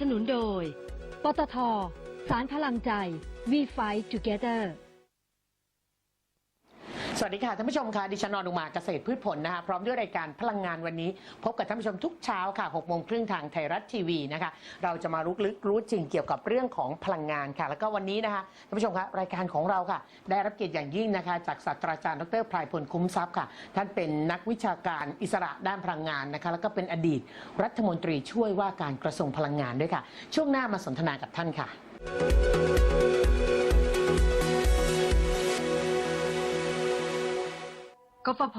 สนุนโดย ปตท สารพลังใจ We Fight Together สวัสดีค่ะท่านผู้ชมค่ะดิฉันนอนุมาเกษตรพืชผลนะคะพร้อมด้วยรายการพลังงานวันนี้ พบกับท่านผู้ชมทุกเช้าค่ะ6โมงครึ่งทางไทยรัฐทีวีนะคะเราจะมารุกลึกรู้จริงเกี่ยวกับเรื่องของพลังงานค่ะ แล้วก็วันนี้นะคะท่านผู้ชมคะรายการของเราค่ะ ได้รับเกียรติอย่างยิ่งนะคะ จากศาสตราจารย์ดรพลายพลคุ้มทรัพย์ค่ะ ท่านเป็นนักวิชาการอิสระด้านพลังงานนะคะแล้วก็เป็นอดีตรัฐมนตรีช่วยว่าการกระทรวงพลังงานด้วยค่ะ ช่วงหน้ามาสนทนากับท่านค่ะ กฟผ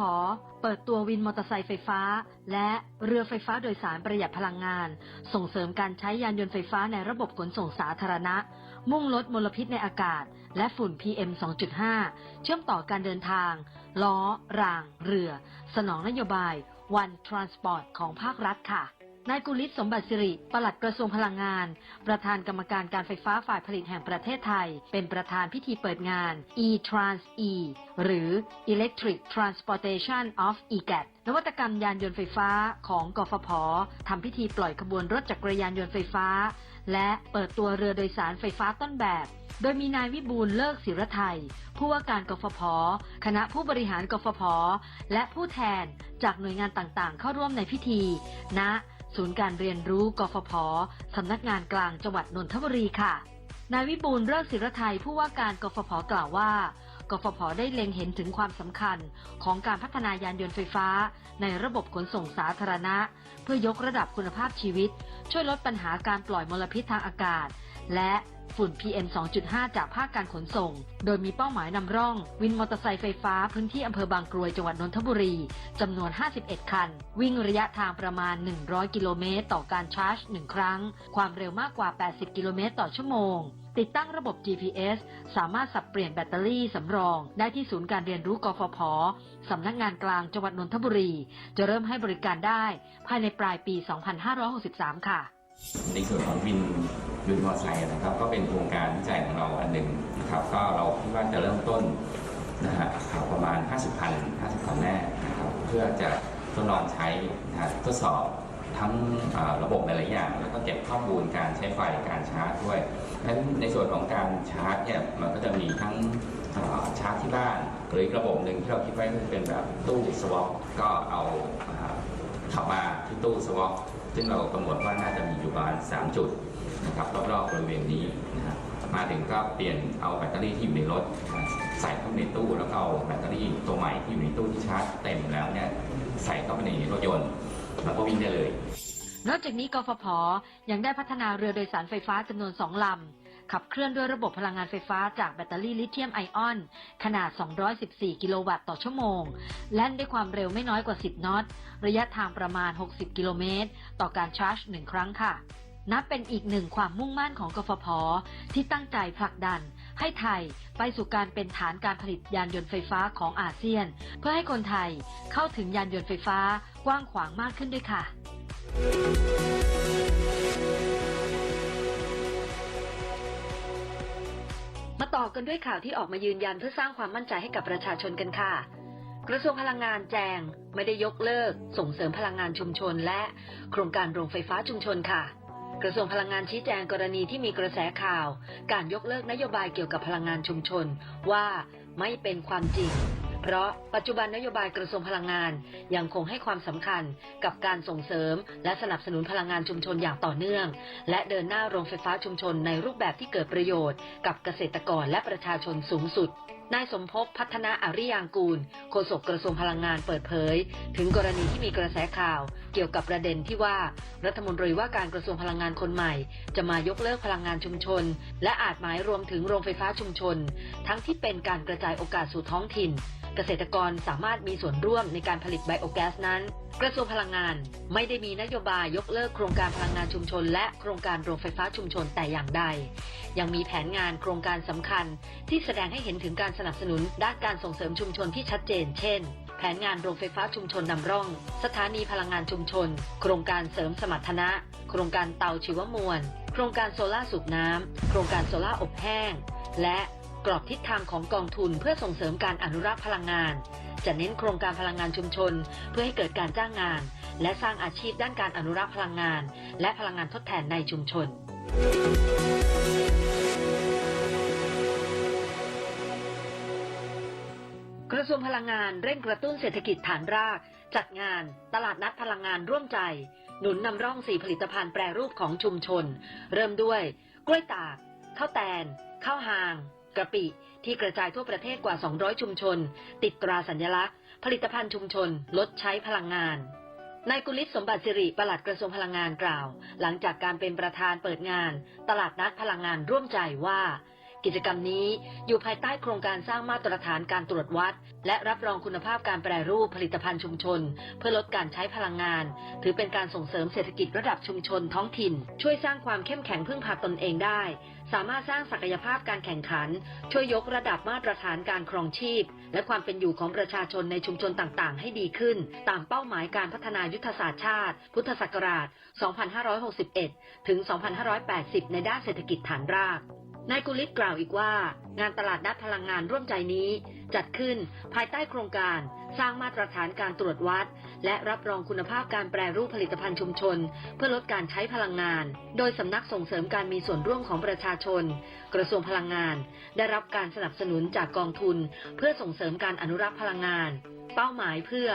เปิดตัววินมอเตอร์ไซค์ไฟฟ้า และเรือไฟฟ้าโดยสารประหยัดพลังงาน ส่งเสริมการใช้ยานยนต์ไฟฟ้าในระบบขนส่งสาธารณะ มุ่งลดมลพิษในอากาศ และฝุ่น PM 2.5 เชื่อมต่อการเดินทาง ล้อ ราง เรือ สนองนโยบาย One Transport ของภาครัฐค่ะ นายกุลิศสมบัติสิริ ปลัดกระทรวงพลังงาน ประธานกรรมการการไฟฟ้าฝ่ายผลิตแห่งประเทศไทย เป็นประธานพิธีเปิดงาน e-trans e หรือ Electric Transportation of EGAT นวัตกรรมยานยนต์ไฟฟ้าของกฟผทำพิธีปล่อยขบวนรถจักรยานยนต์ไฟฟ้า และเปิดตัวเรือโดยสารไฟฟ้าต้นแบบ โดยมีนายวิบูลเลิกศิรไทย ผู้ว่าการกฟผ คณะผู้บริหารกฟผ และผู้แทนจากหน่วยงานต่างๆ เข้าร่วมในพิธีณ ศูนย์การเรียนรู้กฟผสำนักงานกลางจังหวัดนนทบุรีค่ะ นายวิบูลเลิศศิรไทยผู้ว่าการกฟผกล่าวว่ากฟผได้เล็งเห็นถึงความสำคัญของการพัฒนายานยนต์ไฟฟ้า ในระบบขนส่งสาธารณะ เพื่อยกระดับคุณภาพชีวิต ช่วยลดปัญหาการปล่อยมลพิษทางอากาศ และ ฝุ่น PM 2.5 จากภาคการขนส่ง โดยมีเป้าหมายนำร่อง วินมอเตอร์ไซค์ไฟฟ้าพื้นที่อำเภอบางกรวยจังหวัดนนทบุรีจำนวน 51 คัน วิ่งระยะทางประมาณ 100 กิโลเมตรต่อการชาร์จ 1 ครั้ง ความเร็วมากกว่า 80 กิโลเมตรต่อชั่วโมงติดตั้งระบบ GPS สามารถสับเปลี่ยนแบตเตอรี่สำรอง ได้ที่ศูนย์การเรียนรู้กฟผ สำนักงานกลางจังหวัดนนทบุรี จะเริ่มให้บริการได้ ภายในปลายปี 2563 ค่ะ ในส่วนของวินวินมอเตอร์ไซค์นะครับ ก็เป็นโครงการวิจัยของเราอันหนึ่งนะครับ ก็เราคิดว่าจะเริ่มต้นนะฮะประมาณ 50คัน 50คันแรกนะครับ เพื่อจะทดลองใช้นะฮะทดสอบทั้งระบบหลายๆอย่าง แล้วก็เก็บข้อมูลการใช้ไฟการชาร์จด้วยเพราะฉะนั้นในส่วนของการชาร์จเนี่ยมันก็จะมีทั้งชาร์จที่บ้าน หรือระบบหนึ่งที่เราคิดไว้ก็เป็นแบบตู้สวอปก็เอาอ่าขับมาที่ตู้สวอป ซึ่งเรากำหนดว่าน่าจะมีอยู่ประมาณ3จุดนะครับรอบๆบริเวณนี้นะครับมาถึงก็เปลี่ยนเอาแบตเตอรี่ที่อยู่ในรถ ใส่เข้าไปในตู้แล้วก็เอาแบตเตอรี่ตัวใหม่ที่อยู่ในตู้ที่ชาร์จเต็มแล้วเนี่ยใส่เข้าไปในรถยนต์แล้วก็วิ่งได้เลย นอกจากนี้กฟผยังได้พัฒนาเรือโดยสารไฟฟ้าจำนวนสองลำ ขับเคลื่อนด้วยระบบพลังงานไฟฟ้าจากแบตเตอรี่ลิเธียมไอออน ขนาด 214 กิโลวัตต์ต่อชั่วโมง แล่นด้วยความเร็วไม่น้อยกว่า 10 นอต ระยะทางประมาณ 60 กิโลเมตร ต่อการชาร์จ 1 ครั้งค่ะ นับเป็นอีกหนึ่งความมุ่งมั่นของกฟผ ที่ตั้งใจผลักดัน ให้ไทยไปสู่การเป็นฐานการผลิตยานยนต์ไฟฟ้าของอาเซียน เพื่อให้คนไทยเข้าถึงยานยนต์ไฟฟ้ากว้างขวางมากขึ้นด้วยค่ะ ต่อกันด้วยข่าวที่ออกมายืนยันเพื่อสร้างความมั่นใจให้กับประชาชนกันค่ะ กระทรวงพลังงานแจง ไม่ได้ยกเลิก ส่งเสริมพลังงานชุมชน และโครงการโรงไฟฟ้าชุมชนค่ะ กระทรวงพลังงานชี้แจงกรณีที่มีกระแสข่าว การยกเลิกนโยบายเกี่ยวกับพลังงานชุมชน ว่าไม่เป็นความจริง เพราะปัจจุบันนโยบายกระทรวงพลังงาน ยังคงให้ความสำคัญกับการส่งเสริม และสนับสนุนพลังงานชุมชนอย่างต่อเนื่อง และเดินหน้าโรงไฟฟ้าชุมชนในรูปแบบที่เกิดประโยชน์ กับเกษตรกรและประชาชนสูงสุดนายสมภพพัฒนาอาริยางกูลโฆษกกระทรวงพลังงานเปิดเผย ถึงกรณีที่มีกระแสข่าว เกี่ยวกับประเด็นที่ว่า รัฐมนตรีว่าการกระทรวงพลังงานคนใหม่ จะมายกเลิกพลังงานชุมชน และอาจหมายรวมถึงโรงไฟฟ้าชุมชน ทั้งที่เป็นการกระจายโอกาสสู่ท้องถิ่น เกษตรกรสามารถมีส่วนร่วมในการผลิตไบโอแก๊สนั้น กระทรวงพลังงาน ไม่ได้มีนโยบายยกเลิกโครงการพลังงานชุมชน และโครงการโรงไฟฟ้าชุมชนแต่อย่างใด ยังมีแผนงานโครงการสำคัญ ที่แสดงให้เห็นถึงการสนับสนุนด้านการส่งเสริมชุมชนที่ชัดเจน เช่น แผนงานโรงไฟฟ้าชุมชนนำร่อง สถานีพลังงานชุมชน โครงการเสริมสมรรถนะ โครงการเตาชีวมวล โครงการโซล่าสูบน้ำโครงการโซล่าอบแห้ง และ กรอบทิศทางของกองทุนเพื่อส่งเสริมการอนุรักษ์พลังงาน จะเน้นโครงการพลังงานชุมชน เพื่อให้เกิดการจ้างงาน และสร้างอาชีพด้านการอนุรักษ์พลังงาน และพลังงานทดแทนในชุมชนกระทรวงพลังงานเร่งกระตุ้นเศรษฐกิจฐานราก จัดงาน ตลาดนัดพลังงานร่วมใจ หนุนนำร่องสี่ผลิตภัณฑ์แปรรูปของชุมชน เริ่มด้วย กล้วยตากข้าวแตนข้าวหาง กระปิ ที่กระจายทั่วประเทศกว่า 200 ชุมชน ติดตราสัญลักษณ์ ผลิตภัณฑ์ชุมชน ลดใช้พลังงานนายกุลิศสมบัติสิริปลัดกระทรวงพลังงานกล่าว หลังจากการเป็นประธานเปิดงาน ตลาดนัดพลังงานร่วมใจว่า กิจกรรมนี้อยู่ภายใต้โครงการสร้างมาตรฐานการตรวจวัด และรับรองคุณภาพการแปรรูปผลิตภัณฑ์ชุมชน เพื่อลดการใช้พลังงาน ถือเป็นการส่งเสริมเศรษฐกิจระดับชุมชนท้องถิ่น ช่วยสร้างความเข้มแข็งพึ่งพาตนเองได้ สามารถสร้างศักยภาพการแข่งขัน ช่วยยกระดับมาตรฐานการครองชีพ และความเป็นอยู่ของประชาชนในชุมชนต่างๆ ให้ดีขึ้น ตามเป้าหมายการพัฒนายุทธศาสตร์ชาติ พุทธศักราช 2561 ถึง 2580 ในด้านเศรษฐกิจฐานราก นายกุลิศกล่าวอีกว่า งานตลาดนัดพลังงานร่วมใจนี้ จัดขึ้นภายใต้โครงการสร้างมาตรฐานการตรวจวัด และรับรองคุณภาพการแปรรูปผลิตภัณฑ์ชุมชน เพื่อลดการใช้พลังงาน โดยสำนักส่งเสริมการมีส่วนร่วมของประชาชน กระทรวงพลังงาน ได้รับการสนับสนุนจากกองทุน เพื่อส่งเสริมการอนุรักษ์พลังงาน เป้าหมายเพื่อ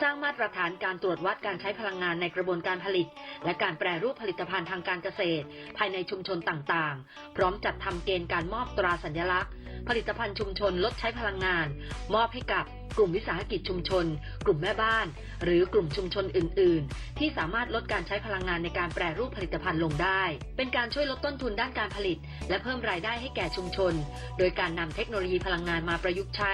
สร้างมาตรฐานการตรวจวัดการใช้พลังงานในกระบวนการผลิต และการแปรรูปผลิตภัณฑ์ทางการเกษตร ภายในชุมชนต่างๆ พร้อมจัดทำเกณฑ์การมอบตราสัญลักษณ์ ผลิตภัณฑ์ชุมชนลดใช้พลังงาน มอบให้กับกลุ่มวิสาหกิจชุมชน กลุ่มแม่บ้าน หรือกลุ่มชุมชนอื่น ๆ ที่สามารถลดการใช้พลังงานในการแปรรูปผลิตภัณฑ์ลงได้ เป็นการช่วยลดต้นทุนด้านการผลิต และเพิ่มรายได้ให้แก่ชุมชน โดยการนำเทคโนโลยีพลังงานมาประยุกต์ใช้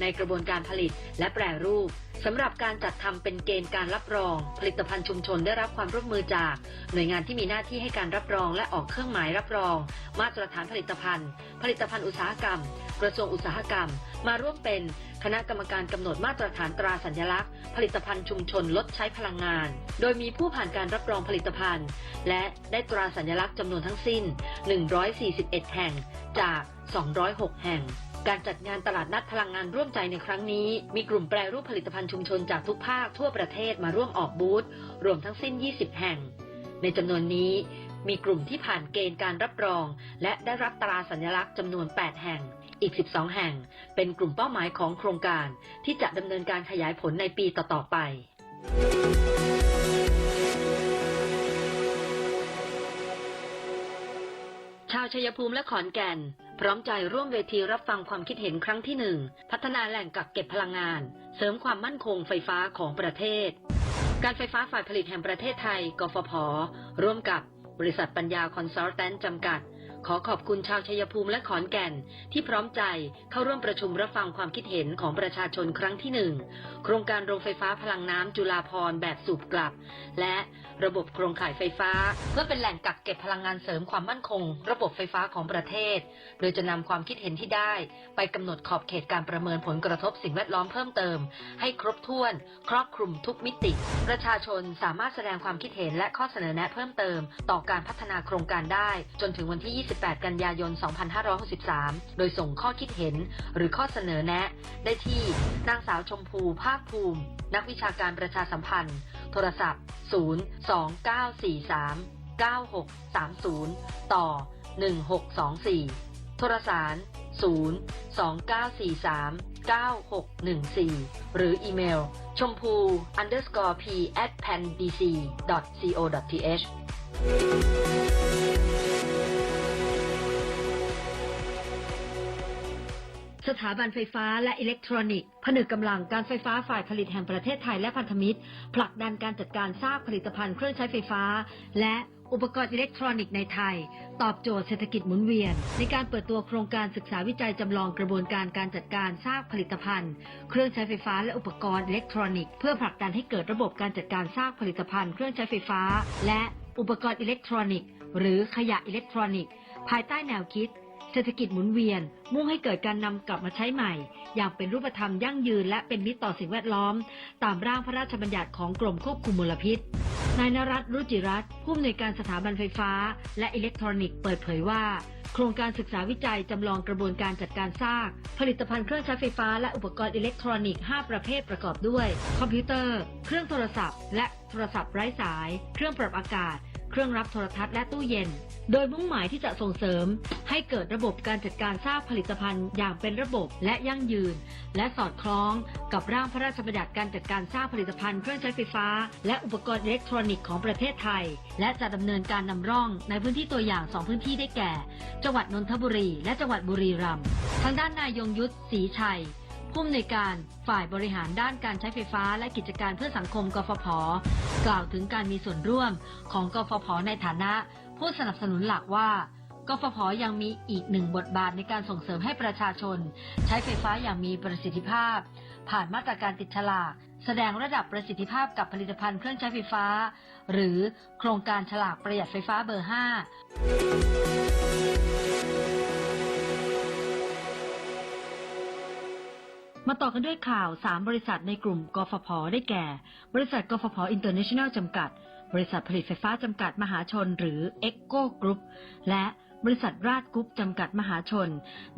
ในกระบวนการผลิตและแปรรูปสำหรับการจัดทำเป็นเกณฑ์การรับรอง ผลิตภัณฑ์ชุมชนได้รับความร่วมมือจาก หน่วยงานที่มีหน้าที่ให้การรับรองและออกเครื่องหมายรับรอง มาตรฐานผลิตภัณฑ์ ผลิตภัณฑ์อุตสาหกรรม กระทรวงอุตสาหกรรม มาร่วมเป็น คณะกรรมการกำหนดมาตรฐานตราสัญลักษณ์ ผลิตภัณฑ์ชุมชนลดใช้พลังงาน โดยมีผู้ผ่านการรับรองผลิตภัณฑ์ และได้ตราสัญลักษณ์จำนวนทั้งสิ้น 141 แห่งจาก 206 แห่งการจัดงานตลาดนัดพลังงานร่วมใจในครั้งนี้ มีกลุ่มแปรรูปผลิตภัณฑ์ชุมชนจากทุกภาคทั่วประเทศมาร่วมออกบูธรวมทั้งสิ้น 20 แห่ง ในจำนวนนี้ มีกลุ่มที่ผ่านเกณฑ์การรับรอง และได้รับตราสัญลักษณ์จำนวน 8 แห่ง อีก 12 แห่ง เป็นกลุ่มเป้าหมายของโครงการที่จะดำเนินการขยายผลในปีต่อ ๆ ไปชาวชัยภูมิและขอนแก่น พร้อมใจร่วมเวทีรับฟังความคิดเห็นครั้งที่หนึ่งพัฒนาแหล่งกักเก็บพลังงาน เสริมความมั่นคงไฟฟ้าของประเทศ การไฟฟ้าฝ่ายผลิตแห่งประเทศไทย กฟผ ร่วมกับบริษัทปัญญาคอนซัลแทนจำกัด ขอขอบคุณชาวชัยภูมิและขอนแก่น ที่พร้อมใจเข้าร่วมประชุมรับฟังความคิดเห็นของประชาชนครั้งที่หนึ่งโครงการโรงไฟฟ้าพลังน้ำจุฬาภรแบบสูบกลับ และระบบโครงข่ายไฟฟ้า เพื่อเป็นแหล่งกักเก็บพลังงานเสริมความมั่นคง ระบบไฟฟ้าของประเทศ โดยจะนำความคิดเห็นที่ได้ ไปกำหนดขอบเขตการประเมินผลกระทบสิ่งแวดล้อมเพิ่มเติม ให้ครบถ้วน ครอบคลุมทุกมิติ ประชาชนสามารถแสดงความคิดเห็นและข้อเสนอแนะเพิ่มเติม ต่อการพัฒนาโครงการได้ จนถึงวันที่28กันยายน 2563 โดยส่งข้อคิดเห็นหรือข้อเสนอแนะ ได้ที่นางสาวชมพูภาคภูมิ นักวิชาการประชาสัมพันธ์ โทรศัพท์ 02943 9630 ต่อ 1624 โทรสาร 02943 9614 หรืออีเมลชมพู underscore p at pandc co th สถาบันไฟฟ้าและอิเล็กทรอนิกส์ ผนึกกำลังการไฟฟ้าฝ่ายผลิตแห่งประเทศไทยและพันธมิตร ผลักดันการจัดการซากผลิตภัณฑ์เครื่องใช้ไฟฟ้า และอุปกรณ์อิเล็กทรอนิกส์ในไทย ตอบโจทย์เศรษฐกิจหมุนเวียน ในการเปิดตัวโครงการศึกษาวิจัยจำลองกระบวนการการจัดการซากผลิตภัณฑ์ เครื่องใช้ไฟฟ้าและอุปกรณ์อิเล็กทรอนิกส์เพื่อผลักดันให้เกิดระบบการจัดการซากผลิตภัณฑ์เครื่องใช้ไฟฟ้า และอุปกรณ์อิเล็กทรอนิกส์ หรือขยะอิเล็กทรอนิกส์ ภายใต้แนวคิด เศรษฐกิจหมุนเวียน มุ่งให้เกิดการนำกลับมาใช้ใหม่ อย่างเป็นรูปธรรมยั่งยืนและเป็นมิตรต่อสิ่งแวดล้อม ตามร่างพระราชบัญญัติของกรมควบคุมมลพิษนายนรัตรุจิรัตผู้อำนวยการสถาบันไฟฟ้า และอิเล็กทรอนิกส์เปิดเผยว่าโโครงการศึกษาวิจัยจำลองกระบวนการจัดการซาก ผลิตภัณฑ์เครื่องใช้ไฟฟ้าและอุปกรณ์อิเล็กทรอนิกส์ 5 ประเภทประกอบด้วย คอมพิวเตอร์ เครื่องโทรศัพท์ และโทรศัพท์ไร้สาย เครื่องปรับอากาศ เครื่องรับโทรทัศน์และตู้เย็น โดยมุ่งหมายที่จะส่งเสริม ให้เกิดระบบการจัดการซากผลิตภัณฑ์อย่างเป็นระบบและยั่งยืน และสอดคล้องกับร่างพระราชบัญญัติการจัดการซากผลิตภัณฑ์เครื่องใช้ไฟฟ้า และอุปกรณ์อิเล็กทรอนิกส์ของประเทศไทย และจะดำเนินการนำร่องในพื้นที่ตัวอย่าง 2 พื้นที่ได้แก่ จังหวัดนนทบุรี และจังหวัดบุรีรัมย์ทางด้านนายยงยุทธศรีชัย ผู้อำนวยการฝ่ายบริหารด้านการใช้ไฟฟ้าและกิจการเพื่อสังคมกฟผ กล่าวถึงการมีส่วนร่วมของกฟผ ในฐานะ ผู้สนับสนุนหลักว่ากฟผ ยังมีอีกหนึ่งบทบาทในการส่งเสริมให้ประชาชน ใช้ไฟฟ้าอย่างมีประสิทธิภาพ ผ่านมาตรการติดฉลาก แสดงระดับประสิทธิภาพกับผลิตภัณฑ์เครื่องใช้ไฟฟ้า หรือโครงการฉลากประหยัดไฟฟ้าเบอร์ 5 มาต่อกันด้วยข่าว 3 บริษัทในกลุ่มกฟผ ได้แก่ บริษัทกฟผอินเตอร์เนชั่นแนลจำกัด บริษัทผลิตไฟฟ้าจำกัดมหาชนหรือ e c o Group และ บริษัทราชกรุ๊ปจำกัดมหาชน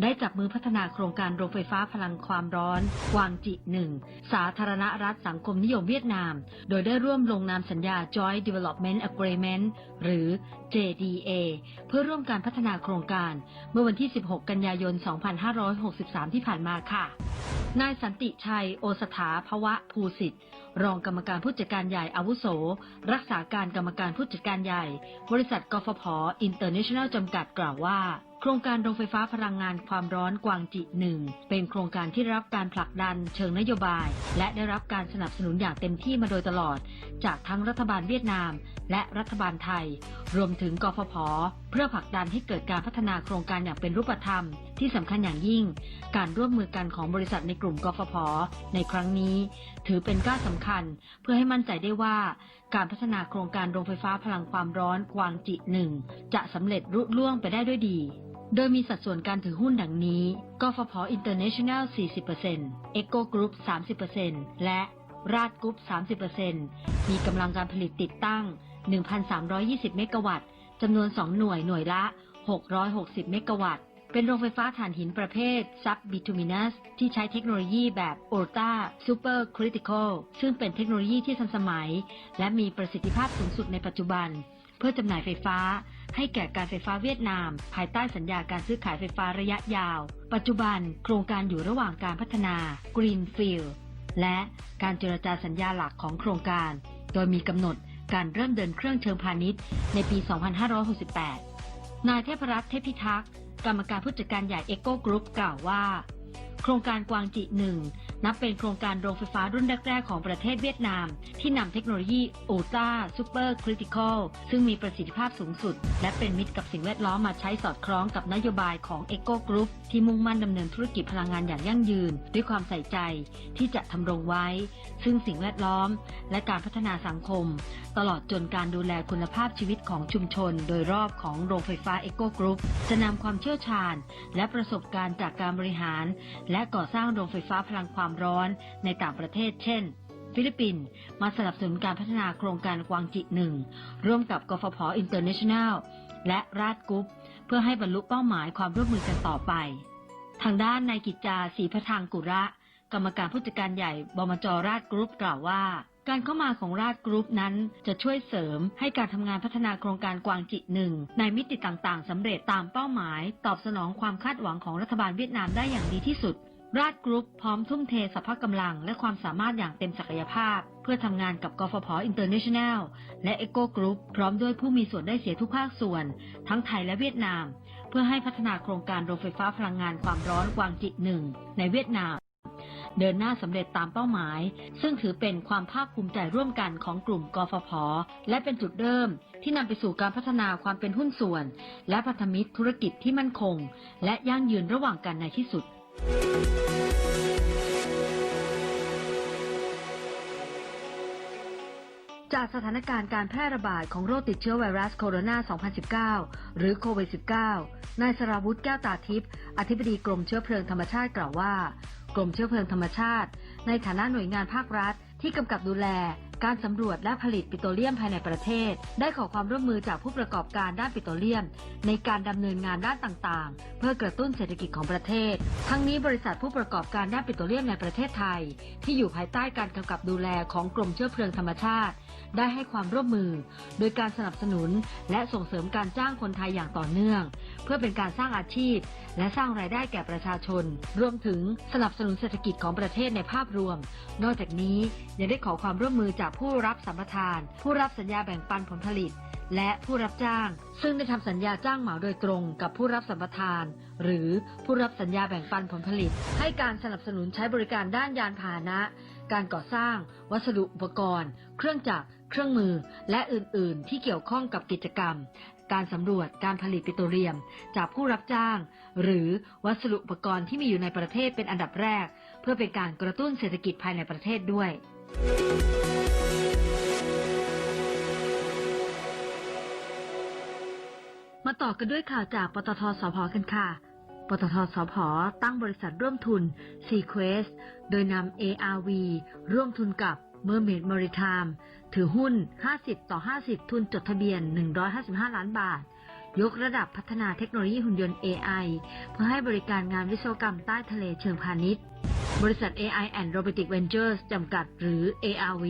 ได้จับมือพัฒนาโครงการโรงไฟฟ้าพลังความร้อนกวางจิหนึ่งสาธารณรัฐสังคมนิยมเวียดนาม โดยได้ร่วมลงนามสัญญา Joint Development Agreement หรือ JDA เพื่อร่วมการพัฒนาโครงการ เมื่อวันที่ 16 กันยายน 2563 ที่ผ่านมาค่ะ นายสันติชัย โอสถาภวะภูสิทธิ์ รองกรรมการผู้จัดการใหญ่อาวุโส รักษาการกรรมการผู้จัดการใหญ่ บริษัทกฟผอินเตอร์เนชั่นแนลจำกัดกล่าวว่า ครงการโรงไฟฟ้าพลังงานความร้อนกวางจิหนึ่งเป็นโครงการที่ได้รับการผลักดันเชิงนโยบาย และได้รับการสนับสนุนอย่างเต็มที่มาโดยตลอด จากทั้งรัฐบาลเวียดนาม และรัฐบาลไทย รวมถึงกฟผ เพื่อผลักดันให้เกิดการพัฒนาโครงการอย่างเป็นรูปธรรม ที่สำคัญอย่างยิ่ง การร่วมมือกันของบริษัทในกลุ่มกฟผ ในครั้งนี้ ถือเป็นก้าวสำคัญ เพื่อให้มั่นใจได้ว่า การพัฒนาโครงการโรงไฟฟ้าพลังความร้อนกวางจิหนึ่งจะสำเร็จรุ่ล่วงไปได้ด้วยดี โดยมีสัดส่วนการถือหุ้นดังนี้ กฟผ International 40% Eco Group 30%และราชกรุ๊ป 30%มีกำลังการผลิตติดตั้ง 1,320 เมกะวัตต์ จำนวน 2 หน่วยหน่วยละ 660 เมกะวัตต์ เป็นโรงไฟฟ้าถ่านหินประเภท Sub Bituminous ที่ใช้เทคโนโลยีแบบ Ultra Super Critical ซึ่งเป็นเทคโนโลยีที่ทันสมัย และมีประสิทธิภาพสูงสุดในปัจจุบัน เพื่อจำหน่ายไฟฟ้า ให้แก่การไฟฟ้าเวียดนาม ภายใต้สัญญาการซื้อขายไฟฟ้าระยะยาว ปัจจุบันโครงการอยู่ระหว่างการพัฒนา Greenfield และการเจรจาสัญญาหลักของโครงการ โดยมีกำหนดการเริ่มเดินเครื่องเชิงพาณิชย์ในปี 2568 นายเทพรัตน์เทพิทักษ์ กรรมการผู้จัดการใหญ่เอโก้กรุ๊ปกล่าวว่า โครงการกวางจิหนึ่ง นับเป็นโครงการโรงไฟฟ้ารุ่นแรก ๆ ของประเทศเวียดนาม ที่นำเทคโนโลยีโอตาซูเปอร์คริติคอลซึ่งมีประสิทธิภาพสูงสุด และเป็นมิตรกับสิ่งแวดล้อมมาใช้สอดคล้องกับนโยบายของเอโกกรุ๊ปที่มุ่งมั่นดำเนินธุรกิจพลังงานอย่างยั่งยืน ด้วยความใส่ใจที่จะทำรงไว้ ซึ่งสิ่งแวดล้อม และการพัฒนาสังคม ตลอดจนการดูแลคุณภาพชีวิตของชุมชน โดยรอบของโรงไฟฟ้าเอโกกรุ๊ปจะนำความเชี่ยวชาญ และประสบการณ์จากการบริหาร และก่อสร้างโรงไฟฟ้าพลังความร้อนในต่างประเทศ เช่น ฟิลิปปินส์มาสนับสนุนการพัฒนาโครงการกวางจิหนึ่งร่วมกับกฟผอินเตอร์เนชั่นแนลและราชกรุ๊ปเพื่อให้บรรลุเป้าหมายความร่วมมือกันต่อไป ทางด้านนายกิจจาศรีพทางกุระ กรรมการผู้จัดการใหญ่บมจราชกรุ๊ปกล่าวว่า การเข้ามาของราชกรุ๊ปนั้นจะช่วยเสริมให้การทำงานพัฒนาโครงการกวางจิหนึ่งในมิติต่างๆสำเร็จตามเป้าหมาย ตอบสนองความคาดหวังของรัฐบาลเวียดนามได้อย่างดีที่สุด ราชกรุ๊ปพร้อมทุ่มเทสรรพกำลังและความสามารถอย่างเต็มศักยภาพ เพื่อทำงานกับกฟผอินเตอร์เนชั่นแนลและเอโกกรุ๊ปพร้อมด้วยผู้มีส่วนได้เสียทุกภาคส่วน ทั้งไทยและเวียดนาม เพื่อให้พัฒนาโครงการโรงไฟฟ้าพลังงานความร้อนกวางจิหนึ่งในเวียดนาม เดินหน้าสำเร็จตามเป้าหมาย ซึ่งถือเป็นความภาคภูมิใจร่วมกันของกลุ่มกฟผและเป็นจุดเริ่ม ที่นำไปสู่การพัฒนาความเป็นหุ้นส่วน และพันธมิตรธุรกิจที่มั่นคง และยั่งยืนระหว่างกันในที่สุด จากสถานการณ์การแพร่ระบาดของโรคติดเชื้อไวรัสโคโรนา 2019 หรือโควิด -19 นายสราวุธแก้วตาทิพย์อธิบดีกรมเชื้อเพลิงธรรมชาติกล่าวว่า กรมเชื้อเพลิงธรรมชาติ ในฐานะหน่วยงานภาครัฐที่กำกับดูแล การสำรวจและผลิตปิโตรเลียมภายในประเทศ ได้ขอความร่วมมือจากผู้ประกอบการด้านปิโตรเลียม ในการดำเนินงานด้านต่างๆ เพื่อกระตุ้นเศรษฐกิจของประเทศ ทั้งนี้บริษัทผู้ประกอบการด้านปิโตรเลียมในประเทศไทย ที่อยู่ภายใต้การกำกับดูแลของกรมเชื้อเพลิงธรรมชาติ ได้ให้ความร่วมมือ โดยการสนับสนุน และส่งเสริมการจ้างคนไทยอย่างต่อเนื่อง เพื่อเป็นการสร้างอาชีพ และสร้างรายได้แก่ประชาชน รวมถึงสนับสนุนเศรษฐกิจของประเทศในภาพรวม นอกจากนี้ยังได้ขอความร่วมมือจากผู้รับสัมปทาน ผู้รับสัญญาแบ่งปันผลผลิต และผู้รับจ้าง ซึ่งได้ทำสัญญาจ้างเหมาโดยตรงกับผู้รับสัมปทาน หรือผู้รับสัญญาแบ่งปันผลผลิต ให้การสนับสนุนใช้บริการด้านยานพาหนะ การก่อสร้าง วัสดุอุปกรณ์ เครื่องจักร เครื่องมือ และอื่น ๆ ที่เกี่ยวข้องกับกิจกรรมการสำรวจการผลิตปิโตรเลียม จากผู้รับจ้าง หรือวัสดุอุปกรณ์ที่มีอยู่ในประเทศเป็นอันดับแรก เพื่อเป็นการกระตุ้นเศรษฐกิจภายในประเทศด้วย มาต่อกันด้วยข่าวจากปตทสพกันค่ะ ปตทสพตั้งบริษัทร่วมทุน Sequest โดยนำ ARV ร่วมทุนกับ Mermaid Maritime ถือหุ้น 50 ต่อ 50 ทุนจดทะเบียน 155 ล้านบาท ยกระดับพัฒนาเทคโนโลยีหุ่นยนต์ AI เพื่อให้บริการงานวิศวกรรมใต้ทะเลเชิงพาณิชย์ บริษัท AI and Robotic Ventures จำกัดหรือ ARV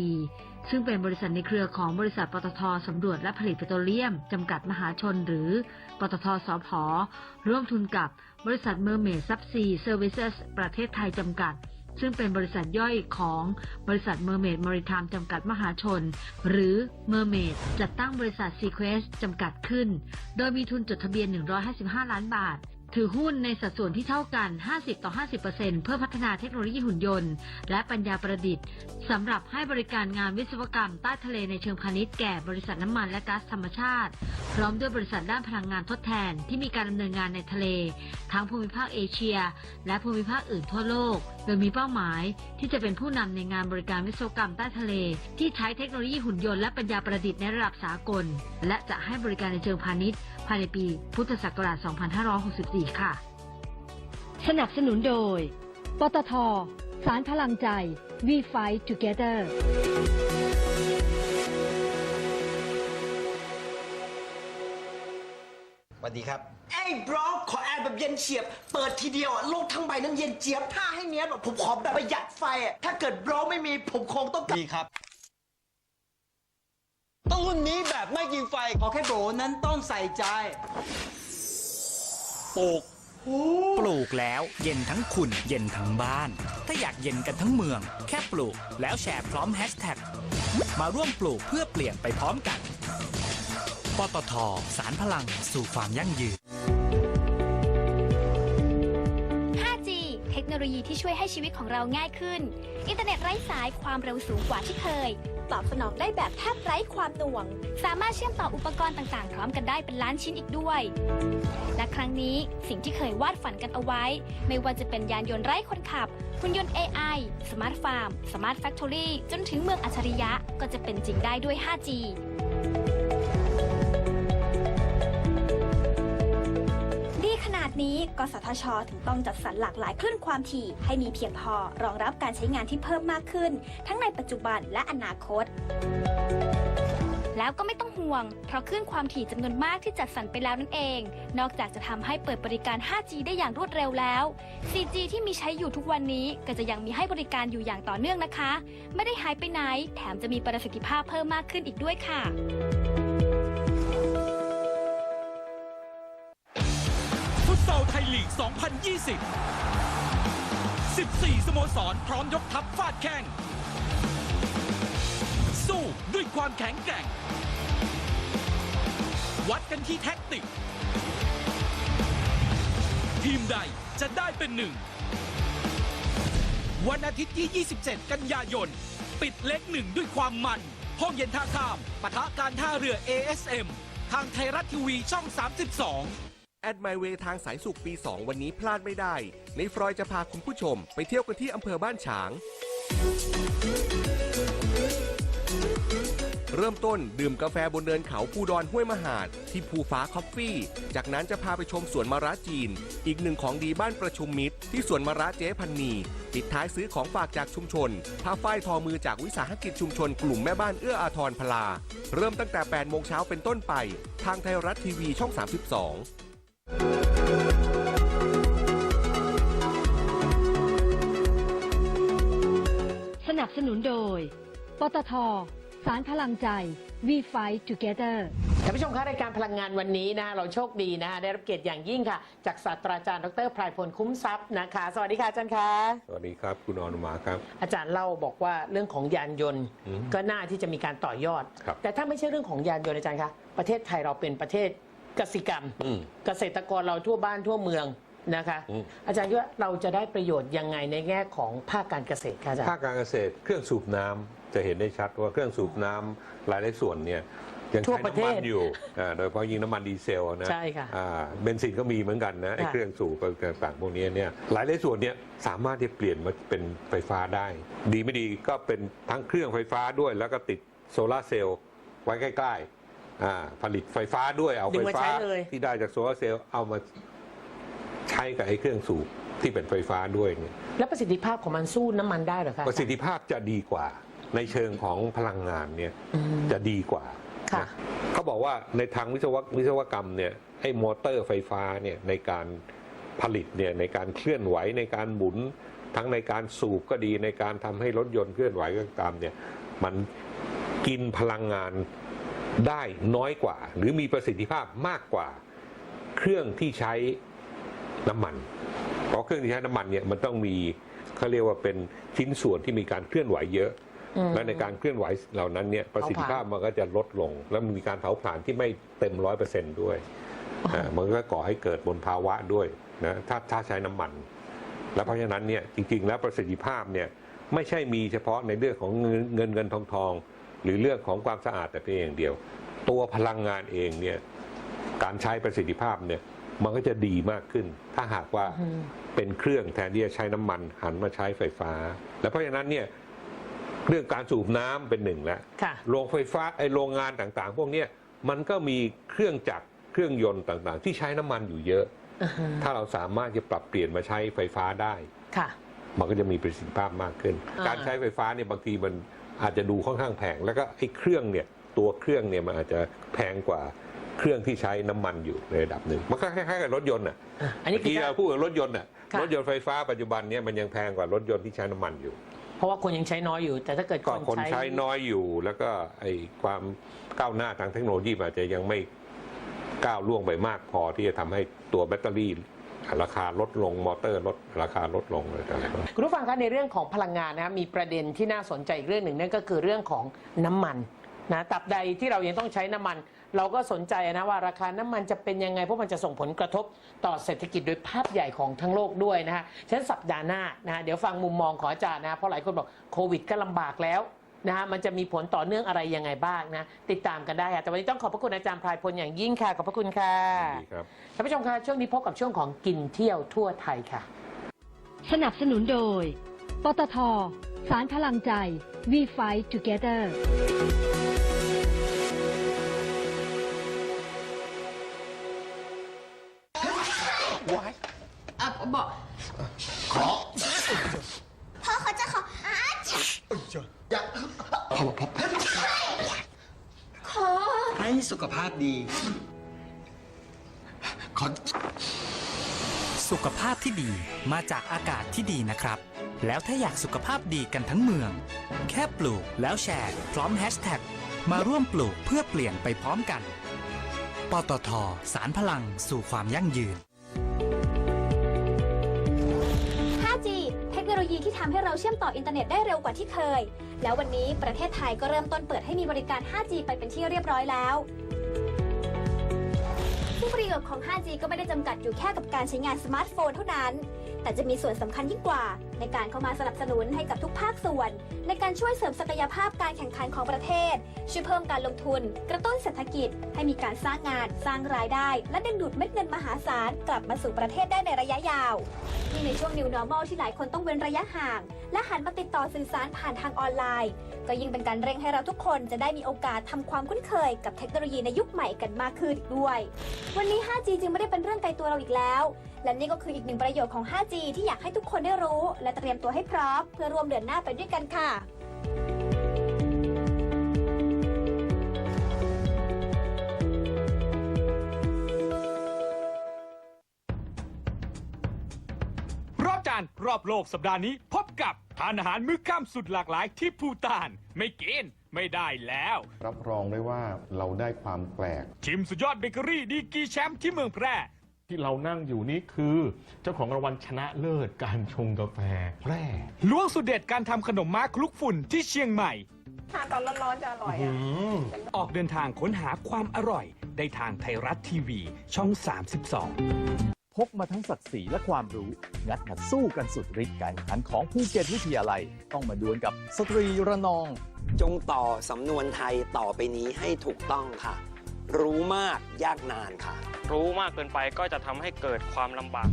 ซึ่งเป็นบริษัทในเครือของบริษัทปตทสำรวจและผลิตปิโตรเลียม จำกัดมหาชนหรือ ปตทสพร่วมทุนกับบริษัท Mermaid Subsea Services ประเทศไทยจำกัด ซึ่งเป็นบริษัทย่อยของบริษัท Mermaid Maritime จำกัดมหาชน หรือ Mermaid จัดตั้งบริษัท Sequest จำกัดขึ้น โดยมีทุนจดทะเบียน 155 ล้านบาท ถือหุ้นในสัดส่วนที่เท่ากัน 50 ต่อ 50%เพื่อพัฒนาเทคโนโลยีหุ่นยนต์ และปัญญาประดิษฐ์สำหรับให้บริการงานวิศวกรรมใต้ทะเลในเชิงพาณิชย์แก่บริษัทน้ำมันและก๊าซธรรมชาติ พร้อมด้วยบริษัทด้านพลังงานทดแทนที่มีการดำเนินงานในทะเล ทั้งภูมิภาคเอเชีย และภูมิภาคอื่นทั่วโลก โดยมีเป้าหมายที่จะเป็นผู้นำในงานบริการวิศวกรรมใต้ทะเล ที่ใช้เทคโนโลยีหุ่นยนต์และปัญญาประดิษฐ์ในระดับสากล และจะให้บริการในเชิงพาณิชย์ ภายในปีพุทธศักราช 2564 ค่ะ สนับสนุนโดย ปตท สารพลังใจ We Fight Together สวัสดีครับเอ้ยบรอขอแอร์แบบเย็นเฉียบ เปิดทีเดียวอะโลกทั้งใบนั้นเย็นเจี๊ยบ ถ้าให้เนี้ยแบบผมขอแบบประหยัดไฟอะถ้าเกิดบรอไม่มีผมคงต้องกลับ ดีครับ ต้องรุ่นนี้แบบไม่กินไฟ ขอแค่โบรนั้นต้องใส่ใจ ปลูก ปลูกแล้วเย็นทั้งคุณเย็นทั้งบ้าน ถ้าอยากเย็นกันทั้งเมือง แค่ปลูกแล้วแชร์พร้อมแฮชแท็กมาร่วมปลูกเพื่อเปลี่ยนไปพร้อมกัน ปตทสารพลังสู่ความยั่งยืน 5G เทคโนโลยีที่ช่วยให้ชีวิตของเราง่ายขึ้น อินเทอร์เน็ตไร้สายความเร็วสูงกว่าที่เคย ตอบสนองได้แบบแทบไร้ความหน่วง สามารถเชื่อมต่ออุปกรณ์ต่างๆ พร้อมกันได้เป็นล้านชิ้นอีกด้วย และครั้งนี้สิ่งที่เคยวาดฝันกันเอาไว้ ไม่ว่าจะเป็นยานยนต์ไร้คนขับหุ่นยนต์ AI สมาร์ทฟาร์ม สมาร์ทแฟคทอรี่จนถึงเมืองอัจฉริยะก็จะเป็นจริงได้ด้วย 5G นี้กสทช ถึงต้องจัดสรรหลากหลายคลื่นความถี่ ให้มีเพียงพอรองรับการใช้งานที่เพิ่มมากขึ้น ทั้งในปัจจุบันและอนาคต แล้วก็ไม่ต้องห่วง เพราะคลื่นความถี่จำนวนมากที่จัดสรรไปแล้วนั่นเอง นอกจากจะทำให้เปิดบริการ 5G ได้อย่างรวดเร็วแล้ว 4G ที่มีใช้อยู่ทุกวันนี้ก็จะยังมีให้บริการอยู่อย่างต่อเนื่องนะคะ ไม่ได้หายไปไหน แถมจะมีประสิทธิภาพเพิ่มมากขึ้นอีกด้วยค่ะ ลีก 2020 14 สโมสรพร้อมยกทัพฟาดแข้ง สู้ด้วยความแข็งแกร่ง วัดกันที่แท็กติก ทีมใดจะได้เป็นหนึ่ง วันอาทิตย์ที่ 27 กันยายน ปิดเล็กหนึ่งด้วยความมัน ห้องเย็นท่าข้ามปะทะการท่าเรือ ASM ทางไทยรัฐทีวีช่อง 32 แอดไมเวทางสายสุขปี 2 วันนี้พลาดไม่ได้ ในฟรอยจะพาคุณผู้ชม ไปเที่ยวกันที่อำเภอบ้านฉาง เริ่มต้นดื่มกาแฟบนเนินเขาภูดอนห้วยมหาด ที่ภูฟ้าคอฟฟี่ จากนั้นจะพาไปชมสวนมะระจีน อีกหนึ่งของดีบ้านประชุมมิตร ที่สวนมะระเจ๊พันนีปิดท้ายซื้อของฝากจากชุมชนผ้าฝ้ายทอมือจากวิสาหกิจชุมชนกลุ่มแม่บ้านเอื้ออาทรพลา เริ่มตั้งแต่ 8 โมงเช้าเป็นต้นไป ทางไทยรัฐทีวีช่อง 32 สนับสนุนโดย ปตท สารพลังใจ We Fight Together ท่านผู้ชมคะรายการพลังงานวันนี้นะเราโชคดีนะได้รับเกียรติอย่างยิ่งค่ะ จากศาสตราจารย์ดรไพรพลคุ้มทรัพย์นะคะ สวัสดีค่ะอาจารย์คะสวัสดีครับ คุณอนุมาครับ อาจารย์เล่าบอกว่าเรื่องของยานยนต์อืมก็น่าที่จะมีการต่อยอดครับแต่ถ้าไม่ใช่เรื่องของยานยนต์อาจารย์คะประเทศไทยเราเป็นประเทศ กสิกรรม อืม เกษตรกรเราทั่วบ้านทั่วเมืองนะคะ อืม อาจารย์คิดว่าเราจะได้ประโยชน์ยังไงในแง่ของภาคการเกษตรคะอาจารย์ ภาคการเกษตรเครื่องสูบน้ำจะเห็นได้ชัดว่าเครื่องสูบน้ำหลายหลายๆส่วนเนี่ยยังทั่วใช้ประเทน้ำศมันอยู่อ่าโดยเฉพาะยิ่งน้ำมันดีเซลนะใช่ค่ะอ่าเบนซินก็มีเหมือนกันนะไอ้ค่ะ เครื่องสูบต่างๆพวกนี้เนี่ยหลายหลายๆส่วนเนี่ยสามารถที่จะเปลี่ยนมาเป็นไฟฟ้าได้ ดีไม่ดีก็เป็นทั้งเครื่องไฟฟ้าด้วยแล้วก็ติดโซลาร์เซลล์ไว้ใกล้ ๆ อ่าผลิตไฟฟ้าด้วยเอาดึไฟงมาฟ้าใช้เลย ที่ได้จากโซลาร์เซลล์เอามาใช้กับไอ้เครื่องสูบที่เป็นไฟฟ้าด้วยเนี่ย แล้วประสิทธิภาพของมันสู้น้ำมันได้เหรอคะ ประสิทธิภาพจะดีกว่า ในเชิงของพลังงานเนี่ยอืมจะดีกว่าค่ะนะเขาบอกว่าในทางวิศววิศวกรรมเนี่ยไอ้มอเตอร์ไฟฟ้าเนี่ยในการผลิตเนี่ยในการเคลื่อนไหวในการหมุน ทั้งในการสูบก็ดีในการทำให้รถยนต์เคลื่อนไหวก็ตามเนี่ยมันกินพลังงาน ได้น้อยกว่า หรือมีประสิทธิภาพมากกว่า เครื่องที่ใช้น้ำมัน เพราะเครื่องที่ใช้น้ำมันเนี่ยมันต้องมีเขาเรียกว่าเป็นชิ้นส่วนที่มีการเคลื่อนไหวเยอะอืมและในการเคลื่อนไหวเหล่านั้นเนี่ยประสิทธิภาพมันก็จะลดลง แล้วมีการเผาผลาญที่ไม่เต็มร้อยเปอร์เซ็นต์ด้วยอ่ามันก็ก่อให้เกิดมลภาวะด้วยนะถ้าถ้าใช้น้ำมัน แล้วเพราะฉะนั้นเนี่ยจริงๆ แล้วประสิทธิภาพเนี่ยไม่ใช่มีเฉพาะในเรื่องของเงินเงินเงินทองทอง หรือเรื่องของความสะอาดแต่เพียงอย่างเดียว ตัวพลังงานเองเนี่ยการใช้ประสิทธิภาพเนี่ยมันก็จะดีมากขึ้น ถ้าหากว่าอืมเป็นเครื่องแทนที่จะใช้น้ำมันหันมาใช้ไฟฟ้า แล้วเพราะฉะนั้นเนี่ยเรื่องการสูบน้ำเป็นหนึ่งแล้วค่ะโรงไฟฟ้าไอโรงงานต่างๆ พวกเนี้ยมันก็มีเครื่องจักรเครื่องยนต์ต่างๆ ที่ใช้น้ำมันอยู่เยอะอ่าฮะถ้าเราสามารถจะปรับเปลี่ยนมาใช้ไฟฟ้าได้ค่ะมันก็จะมีประสิทธิภาพมากขึ้นอ่าการใช้ไฟฟ้าเนี่ยบางทีมัน อาจจะดูค่อนข้างแพง แล้วก็ไอ้เครื่องเนี่ยตัวเครื่องเนี่ยมันอาจจะแพงกว่าเครื่องที่ใช้น้ำมันอยู่ในระดับหนึ่งมันก็คล้ายๆกับรถยนต์อะอะอันนี้เมื่อคือกี้ถ้าเราพูดถึงรถยนต์อะค่ะรถยนต์ไฟฟ้าปัจจุบันเนี่ยมันยังแพงกว่ารถยนต์ที่ใช้น้ำมันอยู่ เพราะว่าคนยังใช้น้อยอยู่ แต่ถ้าเกิดก็คนใช้น้อยอยู่ แล้วก็ไอ้ความก้าวหน้าทางเทคโนโลยีมันอาจจะยังไม่ก้าวล่วงไปมากพอที่จะทำให้ตัวแบตเตอรี่ ราคาลดลงมอเตอร์ลดราคาลดลงอะไรต่างๆคุณผู้ฟังคะในเรื่องของพลังงานนะมีประเด็นที่น่าสนใจอีกเรื่องหนึ่งนั่นก็คือเรื่องของน้ำมันนะตับใดที่เรายังต้องใช้น้ำมัน เราก็สนใจนะว่าราคาน้ำมันจะเป็นยังไง เพราะมันจะส่งผลกระทบต่อเศรษฐกิจโดยภาพใหญ่ของทั้งโลกด้วยนะฮะฉะนั้นสัปดาห์หน้านะเดี๋ยวฟังมุมมองของอาจารย์นะเพราะหลายคนบอกโควิดก็ลำบากแล้ว นะฮะมันจะมีผลต่อเนื่องอะไรยังไงบ้างนะ ติดตามกันได้ค่ะแต่วันนี้ต้องขอบพระคุณอาจารย์พลายพลอย่างยิ่งค่ะ ขอบพระคุณค่ะดีครับท่านผู้ชมคะช่วงนี้พบกับช่วงของกินเที่ยวทั่วไทยค่ะ สนับสนุนโดย ปตท สารพลังใจ We Fight Together พ่อเขาจะขออาจ อย่า พอพอขอ ให้สุขภาพดี ขอ สุขภาพที่ดีมาจากอากาศที่ดีนะครับ แล้วถ้าอยากสุขภาพดีกันทั้งเมือง แค่ปลูกแล้วแชร์ พร้อมแฮชแท็กมาร่วมปลูกเพื่อเปลี่ยนไปพร้อมกัน ปตทสารพลังสู่ความยั่งยืน 5G เทคโนโลยีที่ทำให้เราเชื่อมต่ออินเทอร์เน็ตได้เร็วกว่าที่เคย แล้ววันนี้ประเทศไทยก็เริ่มต้นเปิดให้มีบริการ 5G ไปเป็นที่เรียบร้อยแล้วซึ่งประโยชน์ของ 5G ก็ไม่ได้จำกัดอยู่แค่กับการใช้งานสมาร์ทโฟนเท่านั้น แต่จะมีส่วนสำคัญยิ่งกว่า ในการเข้ามาสนับสนุนให้กับทุกภาคส่วน ในการช่วยเสริมศักยภาพการแข่งขันของประเทศ ช่วยเพิ่มการลงทุน กระตุ้นเศรษฐกิจ ให้มีการสร้างงาน สร้างรายได้ และดึงดูดเม็ดเงินมหาศาลกลับมาสู่ประเทศได้ในระยะยาวยิ่ในช่วง New Normal ที่หลายคนต้องเว้นระยะห่าง และหันมาติดต่อสื่อสารผ่านทางออนไลน์ ก็ยิ่งเป็นการเร่งให้เราทุกคนจะได้มีโอกาสทำความคุ้นเคยกับเทคโนโลยีในยุคใหม่กันมากขึ้นอีกด้วย วันนี้ 5G จึงไม่ได้เป็นเรื่องไกลตัวเราอีกแล้ว และนี่ก็คืออีกหนึ่งประโยชน์ของ 5G ที่อยากให้ทุกคนได้รู้และเตรียมตัวให้พร้อมเพื่อร่วมเดินหน้าไปด้วยกันค่ะรอบจานรอบโลกสัปดาห์นี้พบกับทานอาหารมื้อค่ำสุดหลากหลายที่ภูตาน ไม่กินไม่ได้แล้ว รับรองได้ว่าเราได้ความแปลก ชิมสุดยอดเบเกอรี่ดีกรีแชมป์ที่เมืองแพร่ ที่เรานั่งอยู่นี่คือเจ้าของรางวัลชนะเลิศการชงกาแฟแพร่ล้วงสุดเด็ดการทำขนมม้าคลุกฝุ่นที่เชียงใหม่ ทานตอนร้อนๆจะอร่อยอะออกเดินทางค้นหาความอร่อย ได้ทางไทยรัฐทีวี ช่อง32พกมาทั้งศักดิ์ศรีและความรู้ งัดมาสู้กันสุดฤทธิ์การแข่งขันของภูเก็ตวิทยาลัย ต้องมาดวลกับสตรีระนองจงต่อสำนวนไทยต่อไปนี้ให้ถูกต้องค่ะ รู้มากยากนานค่ะ รู้มากเกินไปก็จะทำให้เกิดความลำบาก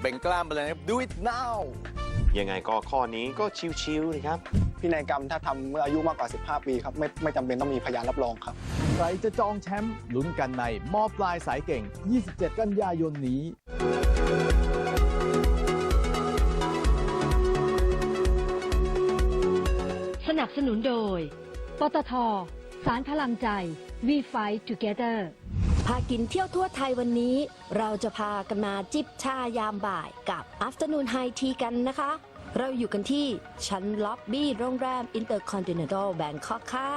เบ่งกล้ามไปเลยนะ do it now ยังไงก็ข้อนี้ก็ชิวๆเลยครับ พินัยกรรมถ้าทำเมื่ออายุมากกว่า 15 ปีครับ ไม่ไม่จำเป็นต้องมีพยานรับรองครับ ใครจะจองแชมป์ลุ้นกันในมอปลายสายเก่ง 27 กันยายนนี้ สนับสนุนโดย ปตท สารพลังใจ We Fight Together พากินเที่ยวทั่วไทยวันนี้ เราจะพากันมาจิบชายามบ่ายกับ Afternoon High Tea กันนะคะ เราอยู่กันที่ชั้นล็อบบี้โรงแรม Intercontinental Bangkok ค่ะ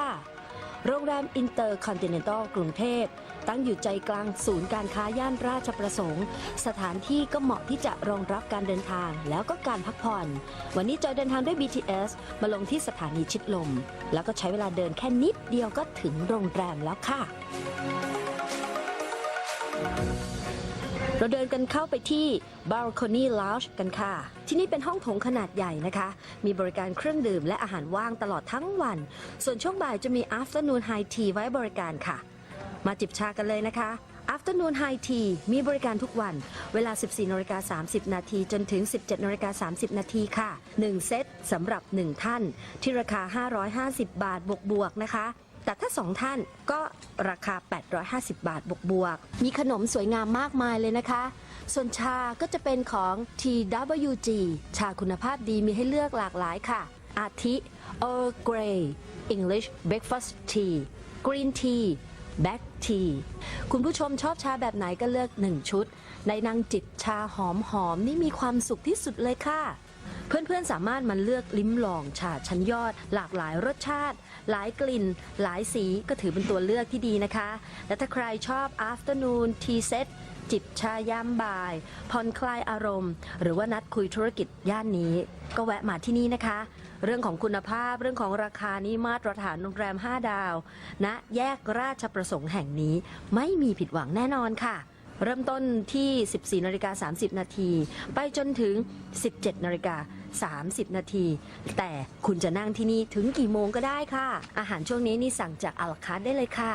โรงแรม Intercontinental กรุงเทพ ตั้งอยู่ใจกลางศูนย์การค้าย่านราชประสงค์ สถานที่ก็เหมาะที่จะรองรับการเดินทางแล้วก็การพักผ่อน วันนี้จอยเดินทางด้วย BTS มาลงที่สถานีชิดลม แล้วก็ใช้เวลาเดินแค่นิดเดียวก็ถึงโรงแรมแล้วค่ะ เราเดินกันเข้าไปที่ Balcony Lounge กันค่ะ ที่นี่เป็นห้องโถงขนาดใหญ่นะคะ มีบริการเครื่องดื่มและอาหารว่างตลอดทั้งวัน ส่วนช่วงบ่ายจะมี Afternoon High Tea ไว้บริการค่ะ มาจิบชากันเลยนะคะ Afternoon High Tea มีบริการทุกวัน เวลา 14นาฬิกา30 นาทีจนถึง 17นาฬิกา30 นาทีค่ะ 1 เซตสำหรับ 1 ท่าน ที่ราคา 550 บาทบวกๆนะคะ แต่ถ้า 2 ท่านก็ราคา 850 บาทบวกบวก มีขนมสวยงามมากมายเลยนะคะ ส่วนชาก็จะเป็นของ TWG ชาคุณภาพดีมีให้เลือกหลากหลายค่ะ อาทิ Earl Grey English Breakfast Tea Green Tea Black Tea คุณผู้ชมชอบชาแบบไหนก็เลือก1ชุด ในนางจิบชาหอมหอมนี่มีความสุขที่สุดเลยค่ะ เพื่อนๆสามารถมาเลือกลิ้มลองชาชั้นยอด หลากหลายรสชาติ หลายกลิ่น หลายสีก็ถือเป็นตัวเลือกที่ดีนะคะ และถ้าใครชอบ afternoon tea set จิบชายามบ่ายผ่อนคลายอารมณ์ หรือว่านัดคุยธุรกิจย่านนี้ ก็แวะมาที่นี่นะคะ เรื่องของคุณภาพเรื่องของราคานี้มาตรฐานโรงแรม 5 ดาวณนะแยกราชประสงค์แห่งนี้ไม่มีผิดหวังแน่นอนค่ะ เริ่มต้นที่ 14นาฬิกา30 นาทีไปจนถึง 17นาฬิกา30 นาที แต่คุณจะนั่งที่นี่ถึงกี่โมงก็ได้ค่ะ อาหารช่วงนี้นี่สั่งจากอาราคาร์ได้เลยค่ะ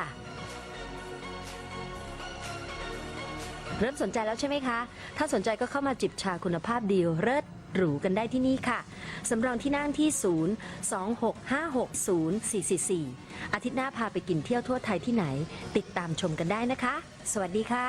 เริ่มสนใจแล้วใช่ไหมคะ ถ้าสนใจก็เข้ามาจิบชาคุณภาพดีเลิศ หรูกันได้ที่นี่ค่ะ สำรองที่นั่งที่ 0 2656 0444 อาทิตย์หน้าพาไปกินเที่ยวทั่วไทยที่ไหน ติดตามชมกันได้นะคะ สวัสดีค่ะ